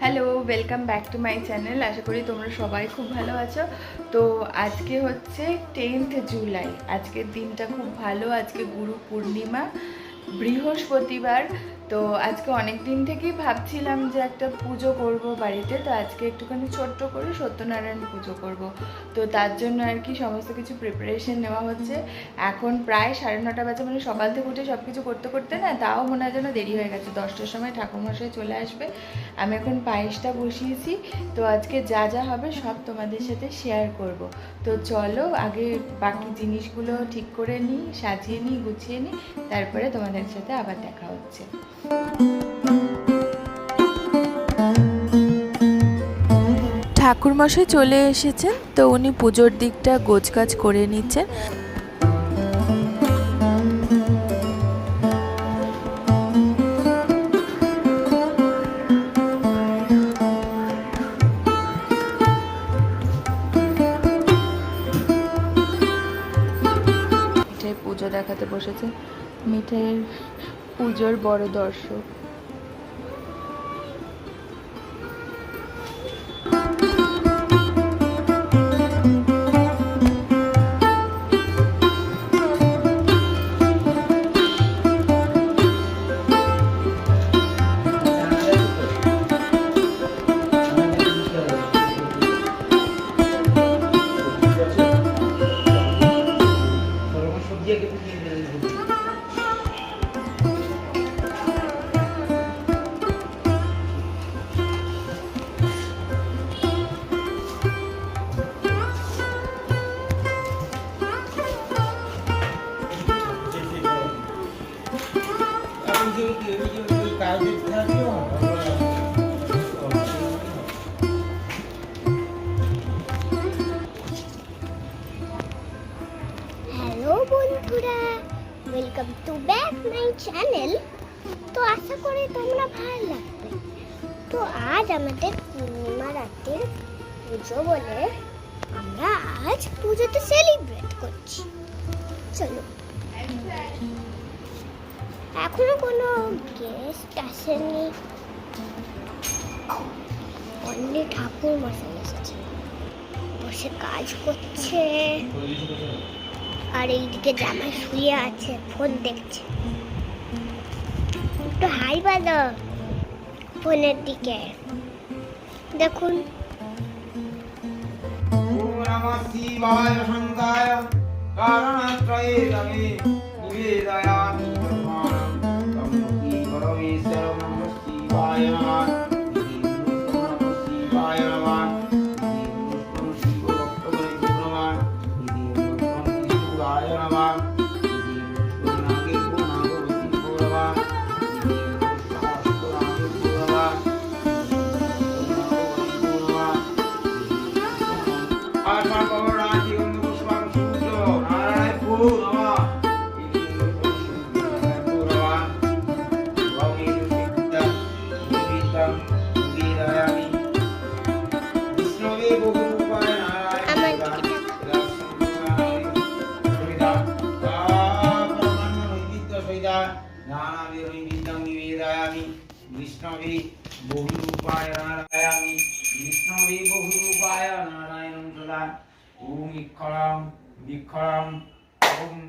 Hello welcome back to my channel আশা করি তোমরা সবাই খুব ভালো আছো। তো আজকে হচ্ছে টেন্থ জুলাই আজকের দিনটা খুব ভালো। আজকে গুরু পূর্ণিমা, বৃহস্পতিবার। তো আজকে অনেক দিন থেকেই ভাবছিলাম যে একটা পুজো করব বাড়িতে, তো আজকে একটুখানি ছোট্ট করে সত্যনারায়ণ পুজো করব। তো তার জন্য আর কি সমস্ত কিছু প্রিপারেশন নেওয়া হচ্ছে। এখন প্রায় সাড়ে নটা বাজে মানে সকাল থেকে উঠে সব কিছু করতে করতে না তাও মনে হয় যেন দেরি হয়ে গেছে। দশটার সময় ঠাকুরমশাই চলে আসবে। আমি এখন পায়েসটা বসিয়েছি। তো আজকে যা যা হবে সব তোমাদের সাথে শেয়ার করব। তো চলো আগে বাকি জিনিসগুলো ঠিক করে নিই, সাজিয়ে নিই, গুছিয়ে নিই, তারপরে তোমাদের সাথে আবার দেখা হচ্ছে। ঠাকুরমশাই চলে এসেছেন তো উনি পুজোর দিকটা গোছগাছ করে নিচ্ছেন। পুজো দেখাতে বসেছে। মিঠাইয়ের পুজোর বড় দর্শক। ভালো লাগবে তো আজ আমাদের পূর্ণিমা রাতের পুজো বলে আমরা আজ পুজোতে সেলিব্রেট করছি। চলো। এখনও কোনো গেস্ট আসেনি অনলি ঠাকুর মশাই এসেছে। বসে কাজ করছে। আর এইদিকে জামাই শুয়ে আছে, ফোন দেখছে। একটু হাই বাজো ফোনের দিকে। দেখুন। শিবায় শঙ্কায় কারণাত্রয়ে রবি নিবেদয়া বিষ্ণবে বহুরূপায় নারায়ণী বিষ্ণবে বহুরূপায় নারায়ণ সদা ওম ইক্ষরাম বিক্ষরাম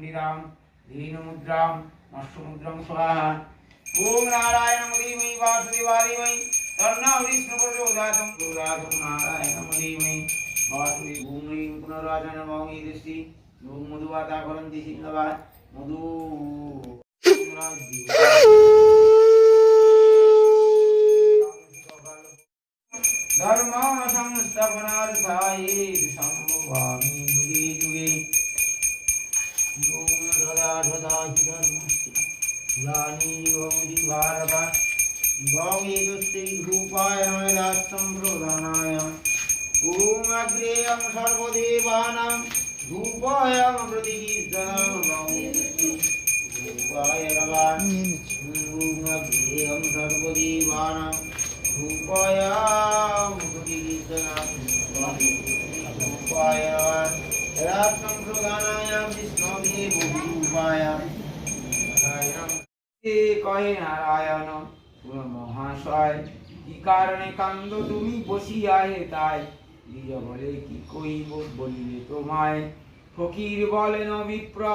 বিরাম ধীনমুদ্রাম নষ্টমুদ্রাম স্বাহা ওম নারায়ণ ধীমহি বাসুদেবায় তন্না বিষ্ণু প্রচোদয়াতম প্রচোদয়াতম নারায়ণ ধীমহি বাসুদেব ওম হ্রিং পুনরাজন মহি দৃষ্টি ওম মধুবাতা করন্তি সিন্ধবা মধু ধর্মান সংস্থাপনার্থায় সম্ভবামি যুগে যুগে ওম সদা সদা হি ধর্মস্য গ্লানি গৌরি ভারত গৌরী দুষ্টি রূপায় রাষ্ট্রম প্রধানায় ওম অগ্রেয়ম সর্বদেবানাম নারায়ণ মহাশয়, কি কারণে কান্দ তুমি বসিয়া হে তাই? নিজ বলে কি কইব বলিলে তোমায়? ফকির বলে ন বিপ্র,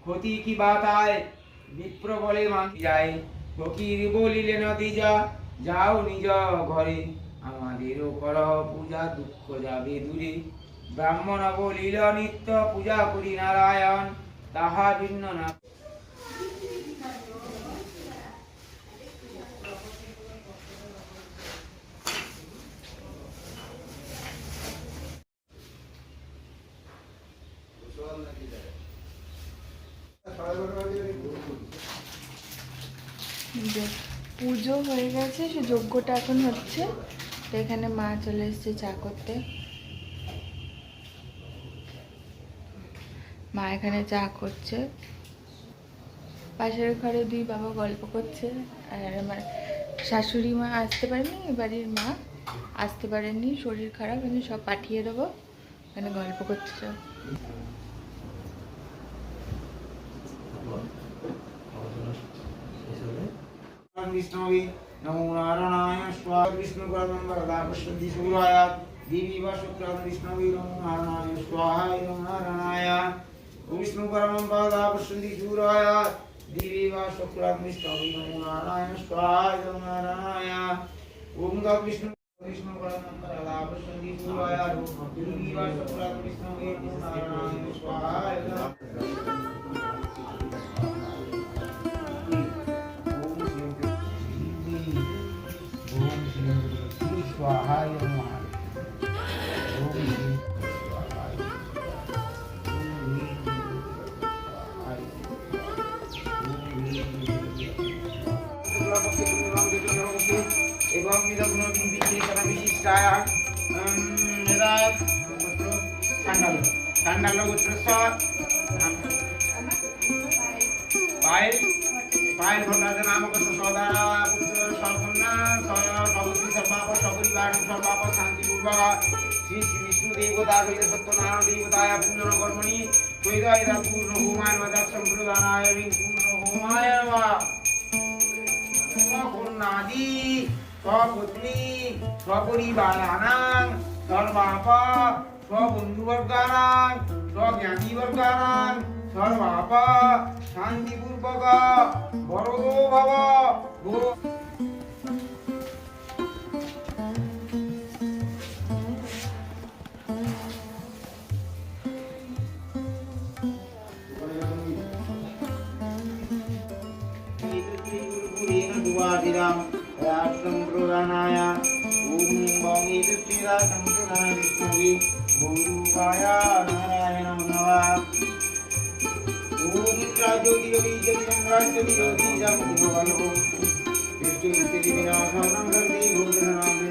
ক্ষতি কি বাতায় বিপ্র বলে মাতি যায়। ফকির বলিলেন দিজা যাও নিজ ঘরে আমাদেরও কর পূজা দুঃখ যাবে দূরে। ব্রাহ্মণ বলিল নিত্য পূজা করি নারায়ণ তাহা ভিন্ন না। যে পুজো হয়ে গেছে, সে যজ্ঞটা এখন হচ্ছে। তো এখানে মা চলে এসেছে চা করতে। মা এখানে চা করছে। পাশের ঘরে দুই বাবা গল্প করছে, আর আমার শাশুড়ি মা আসতে পারেনি বাড়ির মা আসতে পারেনি শরীর খারাপ, আমি সব পাঠিয়ে দেবো। এখানে গল্প করছে। विष्णवे नमो नारायणाय स्वाहा विष्णुकर्मं वरदा पश्यन्ति सूराय देवी वा शुक्रं विष्णवे नमो नारायणाय स्वाहा नमो नारायणाय विष्णुकर्मं वरदा पश्यन्ति सूराय देवी वा शुक्रं विष्णवे नमो नारायण स्वाहा नमो नारायणाय ओम गा विष्णु विष्णुकर्मं वरदा पश्यन्ति सूराय देवी वा शुक्रं विष्णवे नमो नारायण स्वाहा ঠান্ডালো গোত্র পায়েল পায়েল ভট্টাচার্য নামক সদারা পুত্র সর্বন্যা সর্বত্রী সর্বাপ সপরিবার সর্বাপ শান্তিপূর্বক শ্রী শ্রী বিষ্ণু দেবতা, হইতে সত্যনারায়ণ দেবতায় পূর্ণ কর্মণি। কৈদয় পূর্ণ হোমায় মদাত সম্প্রদানায় পূর্ণ হোমায় কন্যাদি স্বপত্নী স্বপরিবারানাং সর্বাপ स्वबन्धुवर्गाणां स्वज्ञातिवर्गाणां सर्वाप शान्तिपूर्वक वरदो भव गो संप्रदानाय ओम बंगी संप्रदाय विष्णु గురువాయ నారాయణ నమః ఓం రాజ్యోతి రవి జయం రాజ్యోతి రవి జయం భగవలో విష్ణు విత్తి వినాశనం రవి భూతనామే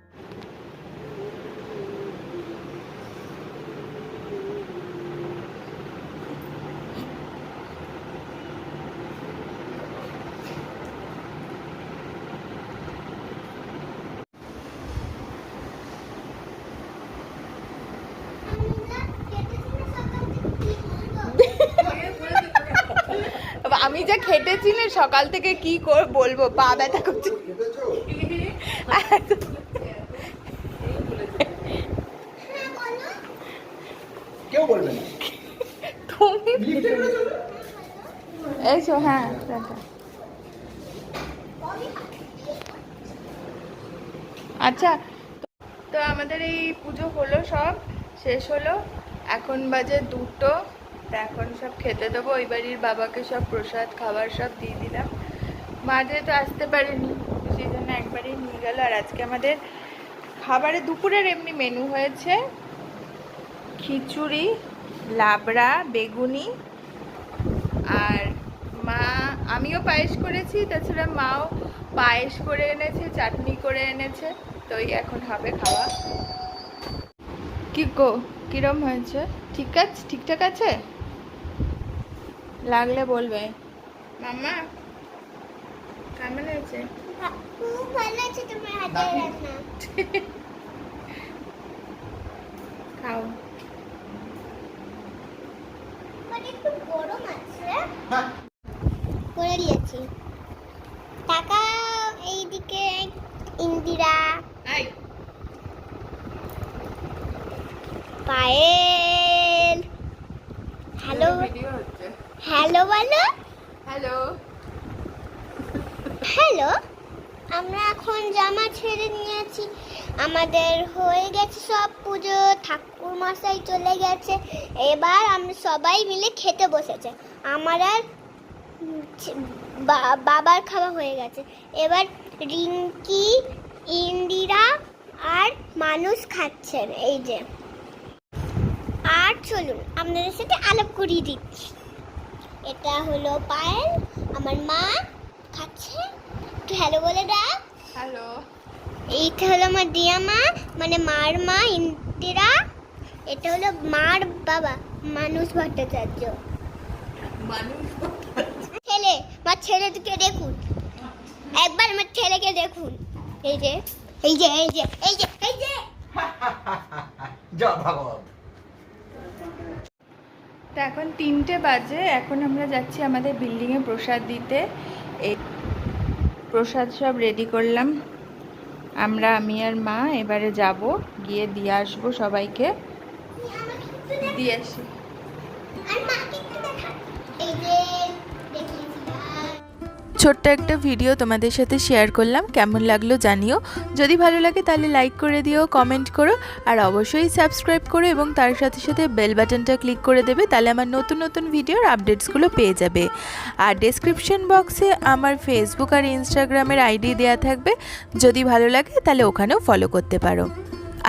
যা খেটেছি না সকাল থেকে কি কর বলব? পা ব্যথা করছে? কেউ বলবে না। তুমি হ্যাঁ। আচ্ছা তো আমাদের এই পুজো হলো সব শেষ হলো। এখন বাজে দুটো। তো এখন সব খেতে দেবো। ওই বাড়ির বাবাকে সব প্রসাদ, খাবার সব দিয়ে দিলাম। মাঠে তো আসতে পারেনি, সেই জন্য একবারেই নিয়ে গেল। আর আজকে আমাদের খাবারে দুপুরের এমনি মেনু হয়েছে খিচুড়ি, লাবড়া, বেগুনি আর মা, আমিও পায়েস করেছি, তাছাড়া মাও পায়েস করে এনেছে, চাটনি করে এনেছে। তো এখন হবে খাওয়া। কি গো, কিরম হয়েছে? ঠিক আছে, ঠিকঠাক আছে? লাগলে বলবে। মামা কেমন হয়েছে। খুব ভালো আছে তোমার হাতের রান্না খাও। একটু গরম আছে করে দিয়েছি টাকা এইদিকে Indira Payel hello video hello বলো। হ্যালো। হ্যালো আমরা এখন জামা ছেড়ে নিয়েছি আমাদের হয়ে গেছে সব পুজো ঠাকুর মশাই চলে গেছে। এবার আমরা সবাই মিলে খেতে বসেছে। আমার আর বাবার খাওয়া হয়ে গেছে। এবার রিঙ্কি ইন্দিরা আর মানুষ খাচ্ছেন এই যে। আর চলুন আপনাদের সাথে আলাপ করিয়ে দিচ্ছি। এটা হলো পায়েল আমার মা খাচ্ছে। একটু হ্যালো বলে ডাক হ্যালো এইটা হলো আমার দিয়া মা মানে মার মা ইন্দিরা। এটা হলো মার বাবা মানুষ ভট্টাচার্য। ছেলে আমার ছেলেকে দেখুন। একবার আমার ছেলেকে দেখুন। এই যে এই যে এই যে এই যে এই যে। জয় ভাগবত তো এখন তিনটে বাজে, এখন আমরা যাচ্ছি আমাদের বিল্ডিংয়ে প্রসাদ দিতে। এই প্রসাদ সব রেডি করলাম। আমরা, আমি আর মা এবারে যাব, গিয়ে দিয়ে আসব সবাইকে। দিয়ে আসি। ছোট্ট একটা ভিডিও তোমাদের সাথে শেয়ার করলাম। কেমন লাগল জানিও। যদি ভালো লাগে তাহলে লাইক করে দিও কমেন্ট করো, আর অবশ্যই সাবস্ক্রাইব করো এবং তার সাথে সাথে বেল বাটনটা ক্লিক করে দেবে, তাহলে আমার নতুন নতুন ভিডিওর আপডেটসগুলো পেয়ে যাবে। আর ডেসক্রিপশন বক্সে আমার ফেসবুক আর ইনস্টাগ্রামের আইডি দেওয়া থাকবে। যদি ভালো লাগে তাহলে ওখানেও ফলো করতে পারো।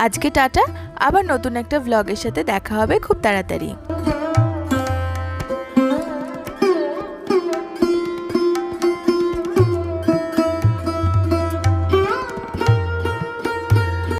আজকে টাটা, আবার নতুন একটা ভ্লগের সাথে দেখা হবে খুব তাড়াতাড়ি।